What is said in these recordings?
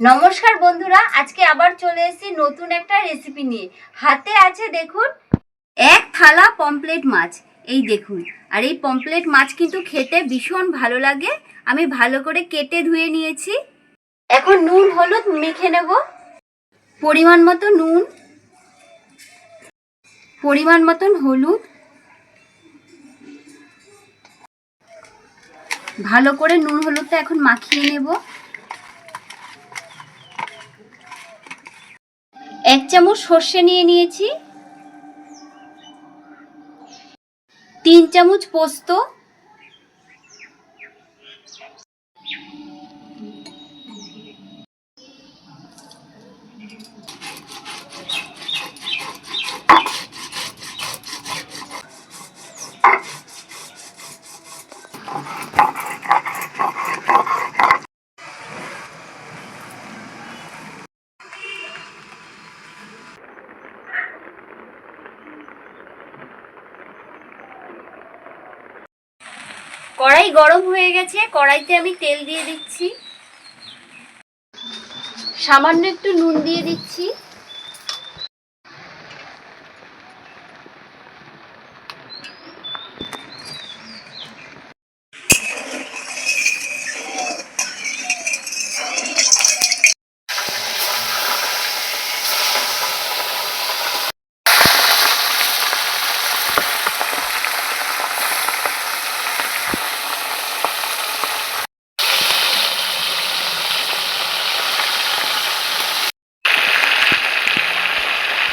নমস্কার বন্ধুরা, আজকে আবার চলে এসেছি নতুন একটা রেসিপি নিয়ে। হাতে আছে দেখুন, এক থালা পমপ্লেট মাছ। এই দেখুন, আর এই পমপ্লেট মাছ কিন্তু খেতে ভীষণ ভালো লাগে। আমি ভালো করে কেটে ধুয়ে নিয়েছি। এখন নুন, হলুদ মেখে নেব। পরিমাণ মতো নুন, পরিমাণ মতন হলুদ। ভালো করে নুন, হলুদটা এখন মাখিয়ে নেব। এক চামচ সর্ষে নিয়ে নিয়েছি। তিন চামচ পোস্ত। কড়াই গরম হয়ে গেছে কড়াইতে আমি তেল দিয়ে দিচ্ছি। সামান্য একটু নুন দিয়ে দিচ্ছি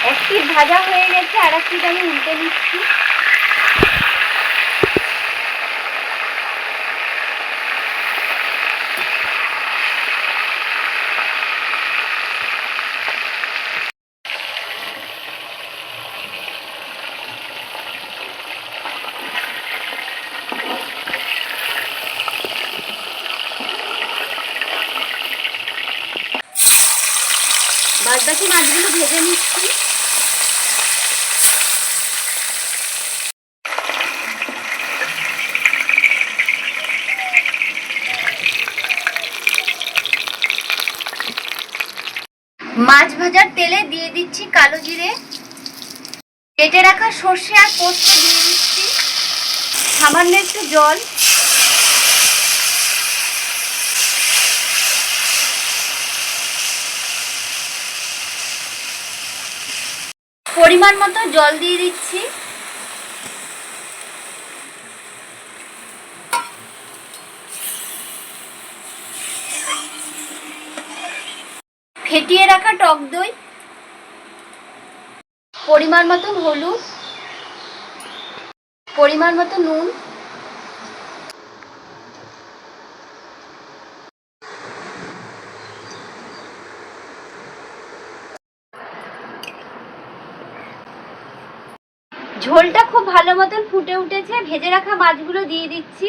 এক পিঠ ভাজা হয়ে গেছে আর এক আমি উল্টে দিচ্ছি। বাদ বাকি মাছগুলো ভেজে নিচ্ছি। মাছ ভাজার তেলে দিয়ে দিচ্ছি কালো জিরে। কেটে রাখা সর্ষে আর পোস্ত দিয়ে দিচ্ছি। সামান্য একটু জল। পরিমাণ মতো জল দিয়ে দিচ্ছি। ফেটিয়ে রাখা টক দই। পরিমাণ মতো হলুদ। পরিমাণ মতো নুন। ঝোলটা খুব ভালো মতন ফুটে উঠেছে। ভেজে রাখা মাছগুলো দিয়ে দিচ্ছি।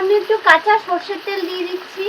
সামান্য একটু কাঁচা সর্ষের তেল দিয়ে দিচ্ছি।